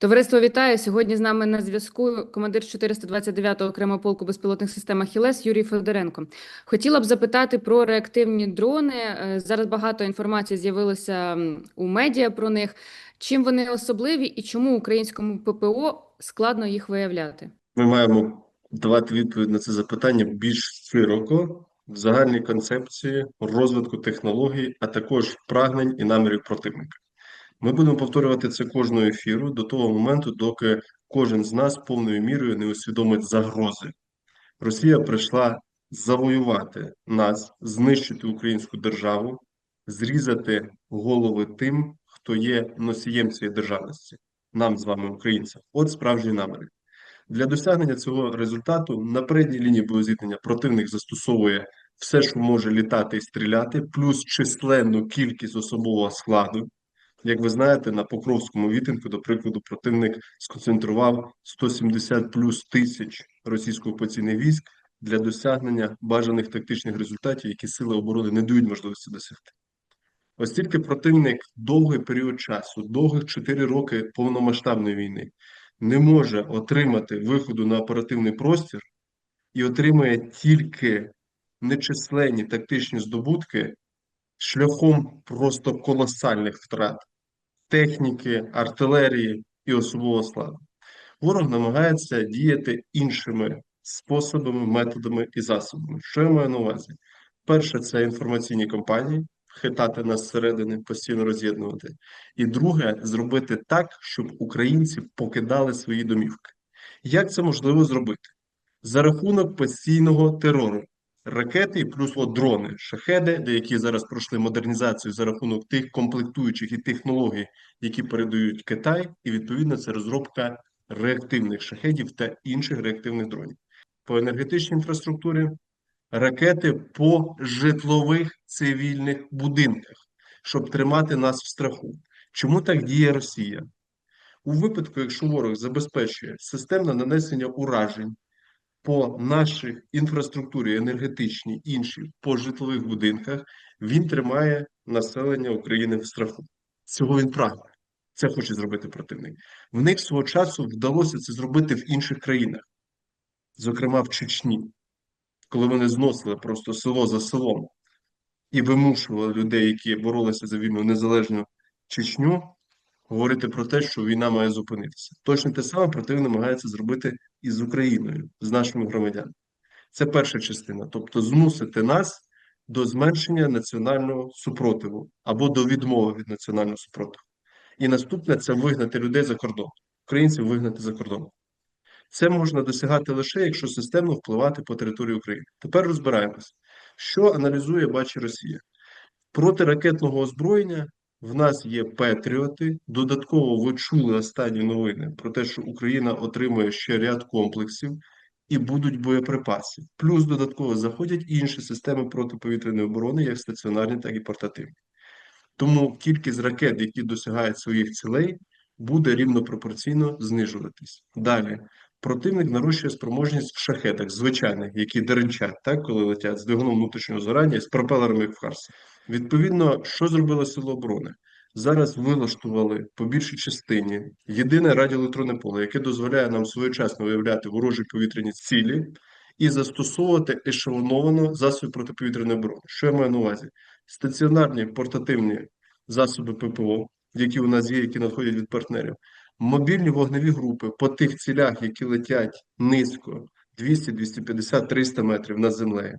Товариство вітаю. Сьогодні з нами на зв'язку командир 429-го окремого полку безпілотних систем «Ахілес» Юрій Федоренко. Хотіла б запитати про реактивні дрони. Е, Зараз багато інформації з'явилося у медіа про них. Чим вони особливі і чому українському ППО складно їх виявляти? Ми маємо давати відповідь на це запитання більш широко в загальній концепції розвитку технологій, а також прагнень і намірів противника. Ми будемо повторювати це кожного ефіру до того моменту, доки кожен з нас повною мірою не усвідомить загрози. Росія прийшла завоювати нас, знищити українську державу, зрізати голови тим, хто є носієм цієї державності, нам з вами, українцям. От справжні наміри. Для досягнення цього результату на передній лінії боєзіткнення противник застосовує все, що може літати і стріляти, плюс численну кількість особового складу. Як ви знаєте, на Покровському відтинку, до прикладу, противник сконцентрував 170 плюс тисяч російсько-окупаційних військ для досягнення бажаних тактичних результатів, які сили оборони не дають можливості досягти. Ось тільки противник довгий період часу, довгих 4 роки повномасштабної війни, не може отримати виходу на оперативний простір і отримує тільки нечисленні тактичні здобутки шляхом просто колосальних втрат техніки, артилерії і особового складу. Ворог намагається діяти іншими способами, методами і засобами. Що я маю на увазі? Перше, це інформаційні кампанії, хитати нас зсередини, постійно роз'єднувати. І друге, зробити так, щоб українці покидали свої домівки. Як це можливо зробити? За рахунок постійного терору. Ракети і плюс от дрони, шахеди, які зараз пройшли модернізацію за рахунок тих комплектуючих і технологій, які передають Китай, і відповідно це розробка реактивних шахедів та інших реактивних дронів. По енергетичній інфраструктурі ракети по житлових цивільних будинках, щоб тримати нас в страху. Чому так діє Росія? У випадку, якщо ворог забезпечує системне нанесення уражень по нашій інфраструктурі енергетичній, іншій по житлових будинках, він тримає населення України в страху. Цього він прагне. Це хоче зробити противник. В них свого часу вдалося це зробити в інших країнах, зокрема в Чечні, коли вони зносили просто село за селом і вимушували людей, які боролися за вільну незалежну Чечню, говорити про те, що війна має зупинитися. Точно те саме противник намагається зробити і з Україною, з нашими громадянами. Це перша частина, тобто змусити нас до зменшення національного супротиву або до відмови від національного супротиву. І наступне це вигнати людей за кордон, українців вигнати за кордон. Це можна досягати лише, якщо системно впливати по території України. Тепер розбираємось, що аналізує, бачить Росія. Протиракетного озброєння в нас є Петріоти. Додатково ви чули останні новини про те, що Україна отримує ще ряд комплексів і будуть боєприпаси. Плюс додатково заходять інші системи протиповітряної оборони, як стаціонарні, так і портативні. Тому кількість ракет, які досягають своїх цілей, буде рівно пропорційно знижуватись. Далі противник нарощує спроможність в шахетах, звичайних, які деренчать, так, коли летять з двигуном внутрішнього згорання, з пропелерами, в Харсі. Відповідно, що зробило Сило оборони? Зараз вилаштували по більшій частині єдине радіоелектронне поле, яке дозволяє нам своєчасно виявляти ворожі повітряні цілі і застосовувати ешелоновано засоби протиповітряної оборони. Що я маю на увазі? Стаціонарні портативні засоби ППО, які у нас є, які надходять від партнерів, мобільні вогневі групи по тих цілях, які летять низько, 200, 250, 300 метрів над землею.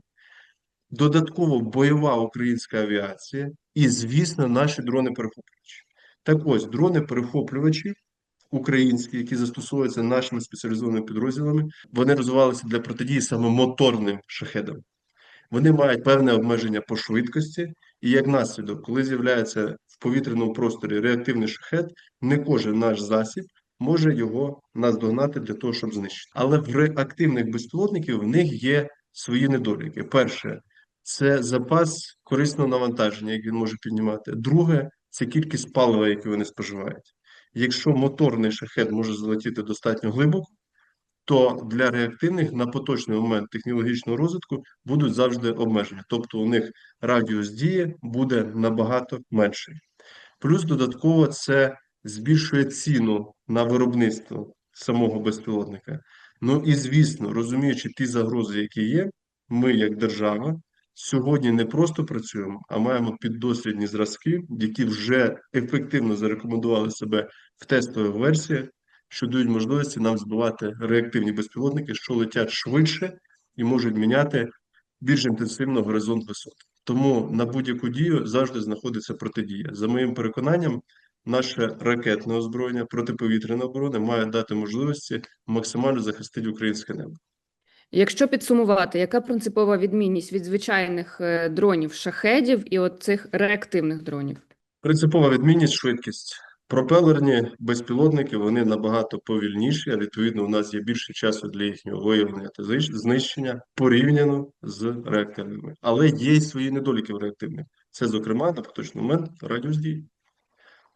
Додатково бойова українська авіація і, звісно, наші дрони-перехоплювачі. Так ось, дрони-перехоплювачі українські, які застосовуються нашими спеціалізованими підрозділами, вони розвивалися для протидії саме моторним шахедам. Вони мають певне обмеження по швидкості, і як наслідок, коли з'являється в повітряному просторі реактивний шахет, не кожен наш засіб може його наздогнати для того, щоб знищити. Але в реактивних безпілотників в них є свої недоліки. Перше, це запас корисного навантаження, як він може піднімати. Друге, це кількість палива, яке вони споживають. Якщо моторний шахет може залетіти достатньо глибоко, то для реактивних на поточний момент технологічного розвитку будуть завжди обмеження. Тобто у них радіус дії буде набагато менший. Плюс додатково це збільшує ціну на виробництво самого безпілотника. Ну і звісно, розуміючи ті загрози, які є, ми, як держава, сьогодні не просто працюємо, а маємо піддослідні зразки, які вже ефективно зарекомендували себе в тестових версіях, що дають можливості нам збивати реактивні безпілотники, що летять швидше і можуть міняти більш інтенсивно горизонт висот. Тому на будь-яку дію завжди знаходиться протидія. За моїм переконанням, наше ракетне озброєння, протиповітряна оборона має дати можливості максимально захистити українське небо. Якщо підсумувати, яка принципова відмінність від звичайних е, дронів шахедів і от цих реактивних дронів? Принципова відмінність швидкість. Пропелерні безпілотники вони набагато повільніші, а відповідно у нас є більше часу для їхнього виявлення та знищення порівняно з реактивними. Але є й свої недоліки в реактивних. Це, зокрема, на поточний момент радіус дії.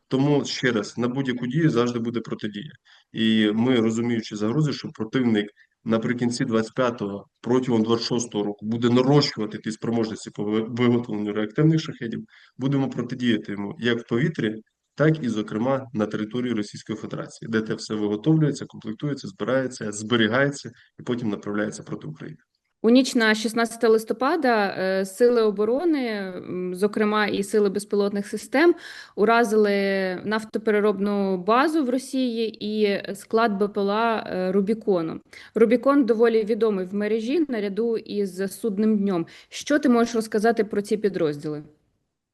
Тому ще раз на будь-яку дію завжди буде протидія. І ми розуміючи загрози, що противник наприкінці 25-го, протягом 26-го року буде нарощувати ті спроможності по виготовленню реактивних шахедів, будемо протидіяти йому як в повітрі, так і, зокрема, на території Російської Федерації, де те все виготовлюється, комплектується, збирається, зберігається і потім направляється проти України. У ніч на 16 листопада е, сили оборони, зокрема і сили безпілотних систем, уразили нафтопереробну базу в Росії і склад БПЛА е, Рубікону. Рубікон доволі відомий в мережі наряду із судним днем. Що ти можеш розказати про ці підрозділи?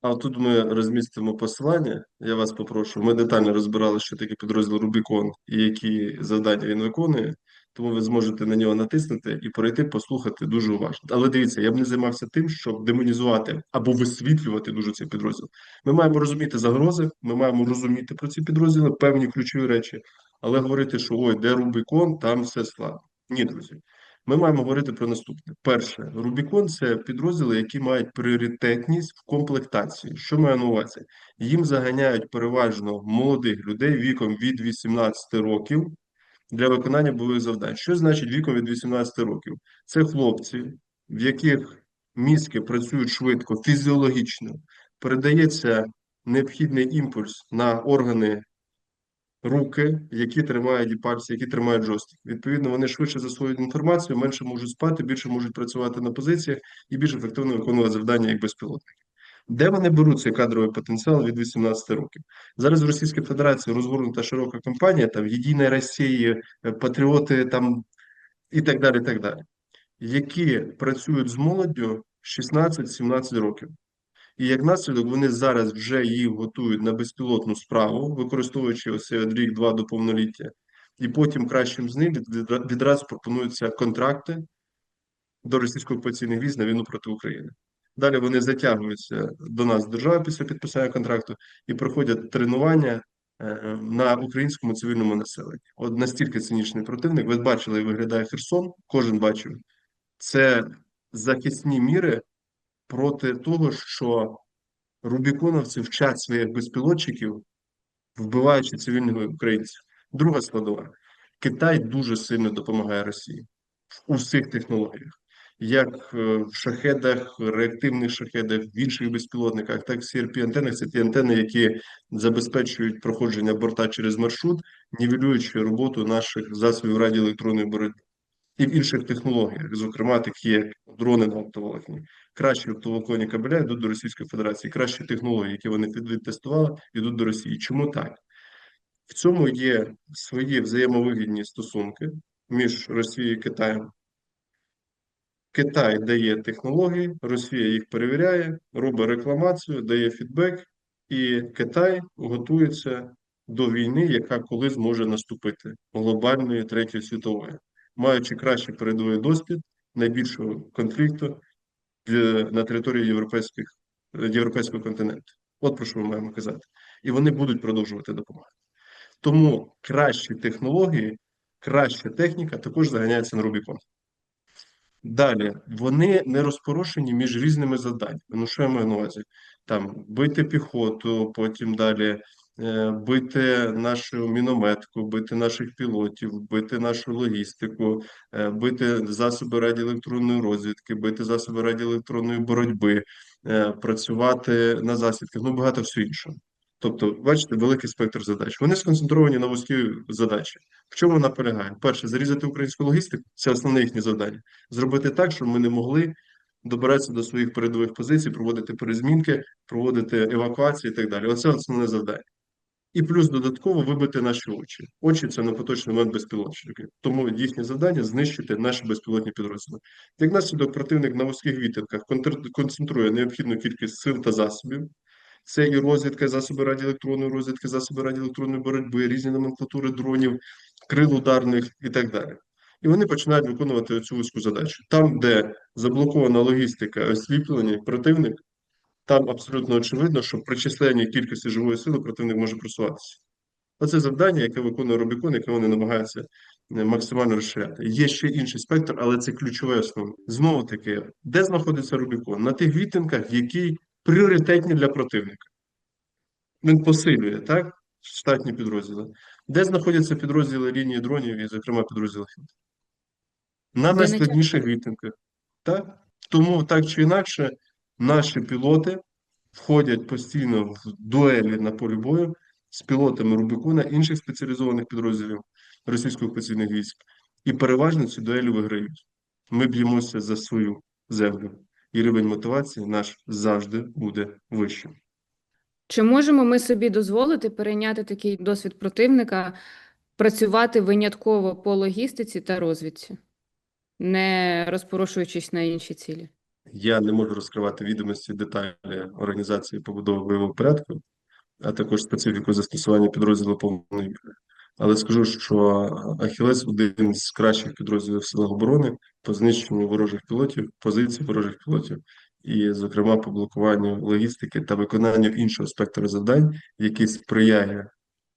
А тут ми розмістимо посилання. Я вас попрошу. Ми детально розбирали, що таке підрозділ Рубікон і які завдання він виконує. Тому ви зможете на нього натиснути і перейти послухати дуже уважно. Але дивіться, я б не займався тим, щоб демонізувати або висвітлювати дуже цей підрозділ. Ми маємо розуміти загрози, ми маємо розуміти про ці підрозділи, певні ключові речі, але говорити, що ой, де Рубікон, там все складно. Ні, друзі. Ми маємо говорити про наступне. Перше, Рубікон це підрозділи, які мають пріоритетність в комплектації. Що маю на увазі? Їм заганяють переважно молодих людей віком від 18 років для виконання бойових завдань. Що значить віком від 18 років? Це хлопці, в яких мізки працюють швидко, фізіологічно, передається необхідний імпульс на органи руки, які тримають і пальці, які тримають джойстик. Відповідно, вони швидше засвоюють інформацію, менше можуть спати, більше можуть працювати на позиціях і більш ефективно виконувати завдання як безпілотники. Де вони беруть цей кадровий потенціал від 18 років? Зараз в Російській Федерації розгорнута широка кампанія, там Єдина Росія, е, Патріоти там і так далі, так далі, які працюють з молоддю 16-17 років. І як наслідок вони зараз вже їх готують на безпілотну справу, використовуючи ось рік-два до повноліття, і потім кращим з них відразу пропонуються контракти до російсько-окупаційних військ на війну проти України. Далі вони затягуються до нас в державу після підписання контракту і проходять тренування е, на українському цивільному населенні. От настільки цинічний противник. Ви бачили, виглядає Херсон, кожен бачив. Це захисні міри проти того, що рубіконовці вчать своїх безпілотчиків, вбиваючи цивільних українців. Друга складова. Китай дуже сильно допомагає Росії в усіх технологіях. Як е, в шахедах, реактивних шахедах, в інших безпілотниках, так і в CRP-антенах. Це ті антени, які забезпечують проходження борта через маршрут, нівелюючи роботу наших засобів радіоелектронної боротьби. І в інших технологіях, зокрема, такі як дрони на оптоволокні. Кращі оптоволоконні кабеля йдуть до Російської Федерації, кращі технології, які вони відтестували, йдуть до Росії. Чому так? В цьому є свої взаємовигідні стосунки між Росією і Китаєм. Китай дає технології, Росія їх перевіряє, робить рекламацію, дає фідбек, і Китай готується до війни, яка колись може наступити глобальної третьої світової, маючи кращий передовий досвід найбільшого конфлікту на території європейських, європейського континенту. От про що ми маємо казати. І вони будуть продовжувати допомагати. Тому кращі технології, краща техніка також заганяється на Рубікон. Далі, вони не розпорошені між різними завданнями. Ну, що я маю на увазі? Там бити піхоту, потім далі е, бити нашу мінометку, бити наших пілотів, бити нашу логістику, е, бити засоби радіоелектронної розвідки, бити засоби радіоелектронної боротьби, е, працювати на засідках, ну багато всього іншого. Тобто, бачите, великий спектр задач. Вони сконцентровані на вузькі задачі. В чому вона полягає? Перше, зарізати українську логістику це основне їхнє завдання. Зробити так, щоб ми не могли добиратися до своїх передових позицій, проводити перезмінки, проводити евакуації і так далі. Оце основне завдання. І плюс додатково вибити наші очі. Очі це на поточний момент безпілотники. Тому їхнє завдання знищити наші безпілотні підрозділи. Як наслідок, противник на вузьких відтинках концентрує необхідну кількість сил та засобів. Це і розвідка, засоби радіоелектронної розвідки, засоби радіоелектронної боротьби, різні номенклатури дронів, крил ударних і так далі. І вони починають виконувати цю вузьку задачу. Там, де заблокована логістика, освітлення, противник, там абсолютно очевидно, що при численній кількості живої сили противник може просуватися. Оце завдання, яке виконує Рубікон, яке вони намагаються е, максимально розширяти. Є ще інший спектр, але це ключове основне. Знову таки, де знаходиться Рубікон? На тих відтинках, які пріоритетні для противника. Він посилює, так? Штатні підрозділи. Де знаходяться підрозділи лінії дронів і, зокрема, підрозділи ХІЛ? На найскладніших відтинках. Так? Тому так чи інакше, наші пілоти входять постійно в дуелі на полі бою з пілотами Рубікона інших спеціалізованих підрозділів російсько-окупаційних військ. І переважно ці дуелі виграють. Ми б'ємося за свою землю. І рівень мотивації наш завжди буде вищим. Чи можемо ми собі дозволити перейняти такий досвід противника, працювати винятково по логістиці та розвідці, не розпорошуючись на інші цілі? Я не можу розкривати відомості деталі організації побудови бойового порядку, а також специфіку застосування підрозділу повної. Але скажу, що Ахілес один з кращих підрозділів Сил оборони по знищенню ворожих пілотів, позицій ворожих пілотів, і, зокрема, по блокуванню логістики та виконанню іншого спектру завдань, який сприяє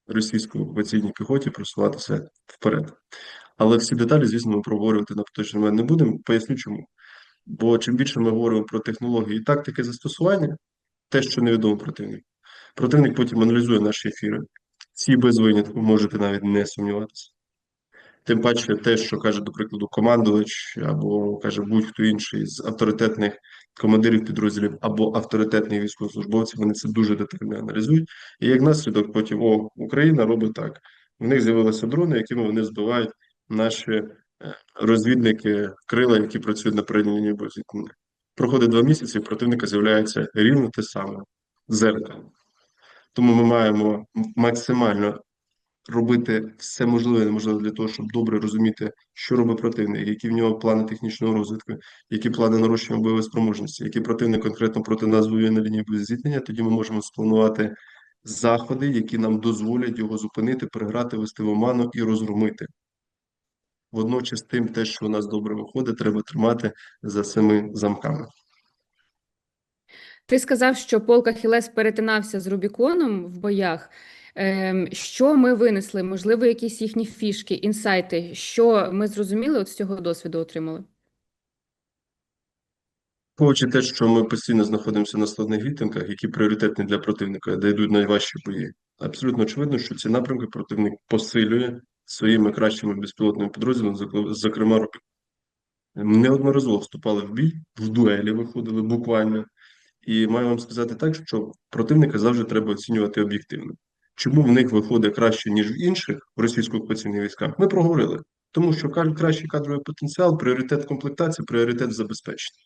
російській окупаційній піхоті просуватися вперед. Але всі деталі, звісно, ми проговорювати на поточний момент не будемо. Поясню чому. Бо чим більше ми говоримо про технології і тактики застосування, те, що невідомо противнику, противник потім аналізує наші ефіри. Ці без винятку можете навіть не сумніватися. Тим паче, те, що каже, до прикладу, командувач або каже будь-хто інший з авторитетних командирів підрозділів або авторитетних військовослужбовців, вони це дуже детально аналізують. І як наслідок, потім о, Україна робить так. В них з'явилися дрони, якими вони збивають наші е, розвідники крила, які працюють на передній лінії боєзіткнення. Проходить два місяці, і противника з'являється рівно те саме зеркало. Тому ми маємо максимально робити все можливе неможливе для того, щоб добре розуміти, що робить противник, які в нього плани технічного розвитку, які плани нарощування бойової спроможності, які противник конкретно проти нас воює на лінії боєзіткнення, тоді ми можемо спланувати заходи, які нам дозволять його зупинити, приграти, вести в оману і розгромити. Водночас тим, те, що у нас добре виходить, треба тримати за цими замками. Ти сказав, що полк Ахілес перетинався з Рубіконом в боях. Ем, Що ми винесли? Можливо, якісь їхні фішки, інсайти, що ми зрозуміли от з цього досвіду отримали? Враховуючи те, що ми постійно знаходимося на складних відтинках, які пріоритетні для противника, де йдуть найважчі бої, абсолютно очевидно, що ці напрямки противник посилює своїми кращими безпілотними підрозділами, зокрема- неодноразово вступали в бій, в дуелі виходили буквально. І маю вам сказати так, що противника завжди треба оцінювати об'єктивно. Чому в них виходить краще, ніж в інших в російсько-окупаційних військах? Ми проговорили. Тому що кращий кадровий потенціал, пріоритет комплектації, пріоритет забезпечення.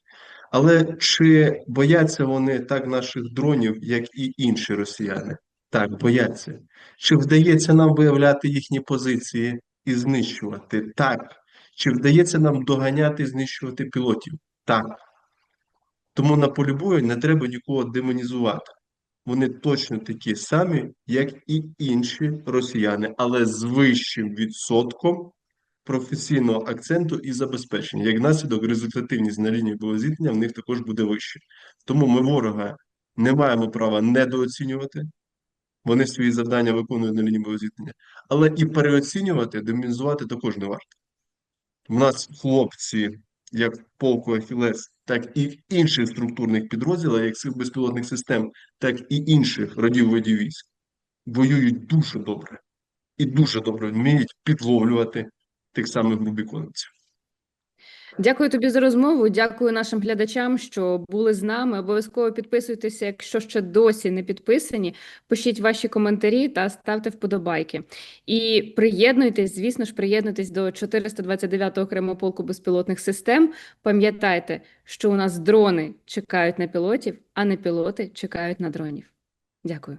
Але чи бояться вони так наших дронів, як і інші росіяни? Так, бояться. Чи вдається нам виявляти їхні позиції і знищувати? Так. Чи вдається нам доганяти і знищувати пілотів? Так. Тому на полі бою не треба нікого демонізувати. Вони точно такі самі, як і інші росіяни, але з вищим відсотком професійного акценту і забезпечення. Як наслідок, результативність на лінії боєзіткнення в них також буде вища. Тому ми ворога не маємо права недооцінювати. Вони свої завдання виконують на лінії боєзіткнення, але і переоцінювати, демонізувати також не варто. У нас хлопці, як полку Ахілес, так і інших структурних підрозділах, як сил безпілотних систем, так і інших родів видів військ, воюють дуже добре і дуже добре вміють підловлювати тих самих рубіконців. Дякую тобі за розмову. Дякую нашим глядачам, що були з нами. Обов'язково підписуйтеся, якщо ще досі не підписані. Пишіть ваші коментарі та ставте вподобайки. І приєднуйтесь, звісно ж, приєднуйтесь до 429-го окремого полку безпілотних систем. Пам'ятайте, що у нас дрони чекають на пілотів, а не пілоти чекають на дронів. Дякую.